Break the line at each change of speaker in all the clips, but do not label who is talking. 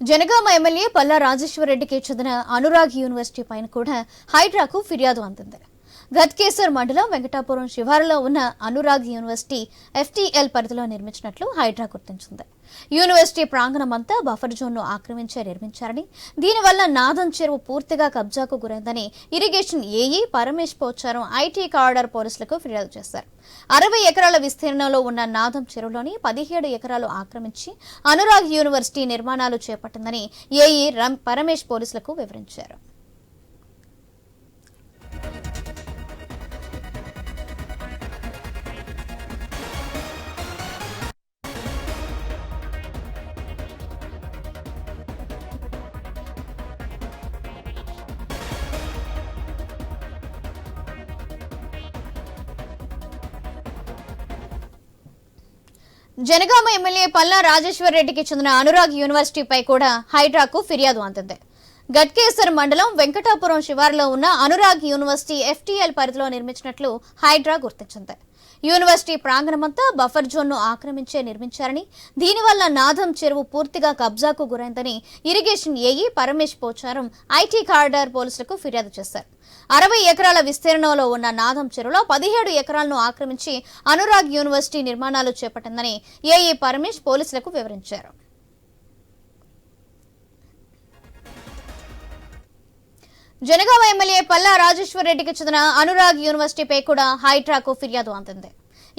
Janagama MLA Palla రాజేశ్వరరెడ్డికి చెందిన Anurag university పైన కూడా హైడ్రాకు ఫిర్యాదు అందింది. గద్కేసర్ మండలం వెంకటాపురం శివారులో ఉన్న అనురాగ్ యూనివర్సిటీ ఎఫ్టీఎల్ పరిధిలో నిర్మించినట్లు హైడ్రా గుర్తించింది. యూనివర్సిటీ ప్రాంగణం అంతా బఫర్ జోన్ను ఆక్రమించే నిర్మించారని దీనివల్ల నాదం చెరువు పూర్తిగా కబ్జాకు గురైందని irrigation AE Paramesh Pocharam IT corridor పోలీసులకు ఫిర్యాదు చేశారు. అరవై ఎకరాల విస్తీర్ణంలో ఉన్న నాదం చెరువులోని పదిహేడు ఎకరాలు ఆక్రమించి అనురాగ్ యూనివర్సిటీ నిర్మాణాలు చేపట్టిందని ఏఈ రం- పోలీసులకు వివరించారు. జనగామ ఎమ్మెల్యే పల్లా రాజేశ్వర్ రెడ్డికి చెందిన అనురాగ్ యూనివర్సిటీపై కూడా హైడ్రాకు ఫిర్యాదు అందింది. గట్కేసర్ మండలం వెంకటాపురం శివారులో ఉన్న అనురాగ్ యూనివర్సిటీ ఎఫ్టీఎల్ పరిధిలో నిర్మించినట్లు హైడ్రా గుర్తించింది. యూనివర్సిటీ ప్రాంగణమంతా బఫర్ జోన్ను ఆక్రమించే నిర్మించారని దీనివల్ల నాదం చెరువు పూర్తిగా కబ్జాకు గురైందని irrigation AE Paramesh Pocharam IT corridor పోలీసులకు ఫిర్యాదు చేశారు. అరవై ఎకరాల విస్తీర్ణంలో ఉన్న నాదం చెరువులో పదిహేడు ఎకరాలను ఆక్రమించి అనురాగ్ యూనివర్సిటీ నిర్మాణాలు చేపట్టిందని ఏఈ పరమేష్ పోలీసులకు వివరించారు. జనగామ ఎమ్మెల్యే పల్లా రాజేశ్వరరెడ్డికి చెందిన అనురాగ్ యూనివర్సిటీపై కూడా హైట్రాకు ఫిర్యాదు అందింది.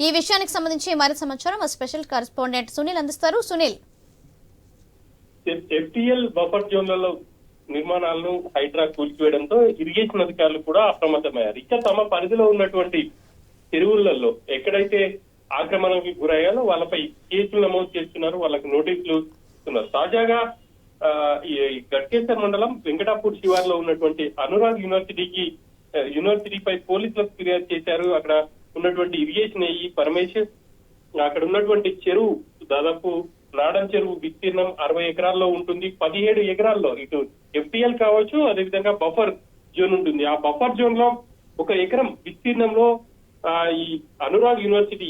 ఈ విషయానికి సంబంధించి మరింత సమాచారం మా స్పెషల్ కరెస్పాండెంట్ సునీల్ అందిస్తారు. సునీల్.
ఎఫ్టిఎల్ బఫర్ జోన్లలో నిర్మాణాలను హైడ్రా కూల్చివేయడంతో ఇరిగేషన్ అధికారులు కూడా అప్రమత్తమయ్యారు. ఇక తమ పరిధిలో ఉన్నటువంటి చెరువులలో ఎక్కడైతే ఆక్రమణకి గురయ్యాలో వాళ్ళపై కేసులు నమోదు చేస్తున్నారు వాళ్ళకి నోటీసులు ఇస్తున్నారు. తాజాగా ఈ గట్కేశ్వర్ మండలం వెంకటాపూర్ శివార్లో ఉన్నటువంటి అనురాగ్ యూనివర్సిటీకి యూనివర్సిటీపై పోలీసులకు ఫిర్యాదు చేశారు. అక్కడ ఉన్నటువంటి ఇరిగేషన్ అయ్యి పరమేశ్వర్ అక్కడ ఉన్నటువంటి చెరువు దాదాపు నాడం చెరువు విస్తీర్ణం అరవై ఎకరాల్లో ఉంటుంది. పదిహేడు ఎకరాల్లో ఇటు ఎఫ్టీఎల్ కావచ్చు అదేవిధంగా బఫర్ జోన్ ఉంటుంది. ఆ బఫర్ జోన్లో ఒక ఎకరం విస్తీర్ణంలో ఆ, ఈ అనురాగ్ యూనివర్సిటీ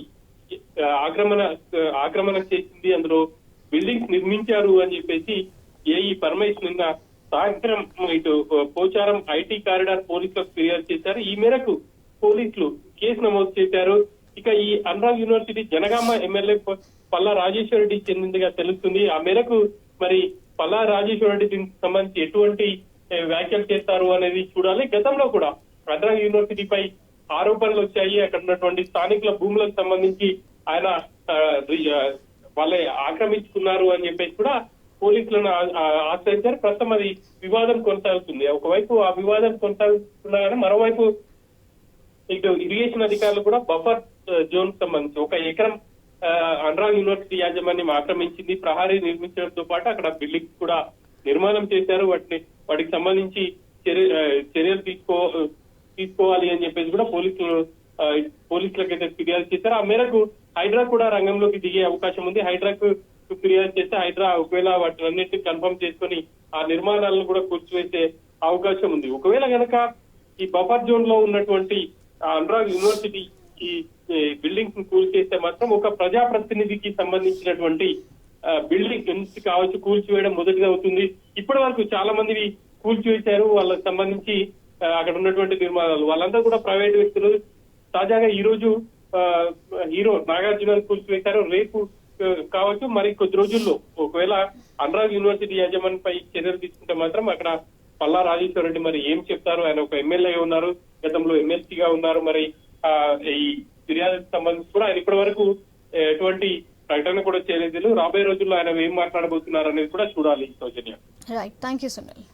ఆక్రమణ ఆక్రమణ చేసింది. అందులో బిల్డింగ్స్ నిర్మించారు అని చెప్పేసి ఏఈ పరమేశ్ నిన్న సాయంత్రం ఇటు పోచారం ఐటీ కారిడార్ పోలీసులకు ఫిర్యాదు చేశారు. ఈ మేరకు పోలీసులు కేసు నమోదు చేశారు. ఇక ఈ అనురాగ్ యూనివర్సిటీ జనగామ ఎమ్మెల్యే పల్లా రాజేశ్వర రెడ్డి చెందిందిగా తెలుస్తుంది. ఆ మేరకు మరి పల్లా రాజేశ్వర రెడ్డి దీనికి సంబంధించి ఎటువంటి వ్యాఖ్యలు చేస్తారు అనేది చూడాలి. గతంలో కూడా అనురాగ్ యూనివర్సిటీపై ఆరోపణలు వచ్చాయి. అక్కడ ఉన్నటువంటి స్థానికుల భూములకు సంబంధించి ఆయన వాళ్ళే ఆక్రమించుకున్నారు అని చెప్పేసి కూడా పోలీసులను ఆశ్రయించారు. ప్రస్తుతం అది వివాదం కొనసాగుతుంది. ఒకవైపు ఆ వివాదం కొనసాగుతున్నా కానీ మరోవైపు ఇటు ఇరిగేషన్ అధికారులు కూడా బఫర్ జోన్ సంబంధించి ఒక ఎకరం ఆ, యూనివర్సిటీ యాజమాన్యం ఆక్రమించింది. ప్రహారీ నిర్మించడంతో పాటు అక్కడ బిల్డింగ్స్ కూడా నిర్మాణం చేశారు. వాటిని వాటికి సంబంధించి చర్య- చర్యలు తీసుకో తీసుకోవాలి అని చెప్పేసి కూడా పోలీసులు పోలీసులకైతే అయితే ఫిర్యాదు చేశారు. ఆ మేరకు హైడ్రా కూడా రంగంలోకి దిగే అవకాశం ఉంది. హైడ్రాకు ఫిర్యాదు చేస్తే హైడ్రా ఒకవేళ వాటినన్నింటినీ కన్ఫర్మ్ చేసుకొని ఆ నిర్మాణాలను కూడా కూర్చివేసే అవకాశం ఉంది. ఒకవేళ గనక ఈ బఫర్ జోన్లో ఉన్నటువంటి అనురాగ్ యూనివర్సిటీ ఈ బిల్డింగ్స్ను కూల్చేస్తే మాత్రం ఒక ప్రజాప్రతినిధికి సంబంధించినటువంటి బిల్డింగ్ నుంచి కావచ్చు కూల్చివేయడం మొదటిది అవుతుంది. ఇప్పటి వరకు చాలా మంది కూల్చివేశారు. వాళ్ళకి సంబంధించి అక్కడ ఉన్నటువంటి నిర్మాణాలు. వాళ్ళంతా కూడా ప్రైవేట్ వ్యక్తులు. తాజాగా ఈ రోజు ఆ, హీరో నాగార్జున కూల్చివేశారు. రేపు కావచ్చు మరి కొద్ది రోజుల్లో ఒకవేళ అనురాగ్ యూనివర్సిటీ యాజమాన్యంపై చర్యలు తీసుకుంటే మాత్రం అక్కడ పల్లా రాజేశ్వర రెడ్డి మరి ఏం చెప్తారు? ఆయన ఒక ఎమ్మెల్యే ఉన్నారు గతంలో ఎమ్మెల్సీగా ఉన్నారు మరి ఆ, ఈ ఫిర్యాదుకు సంబంధించి కూడా ఆయన ఇప్పటి వరకు ఎటువంటి ప్రకటన కూడా చేయలేదు. రాబోయే రోజుల్లో ఆయన ఏం మాట్లాడబోతున్నారు అనేది కూడా చూడాలి Sowjanya.
Right thank you Sunil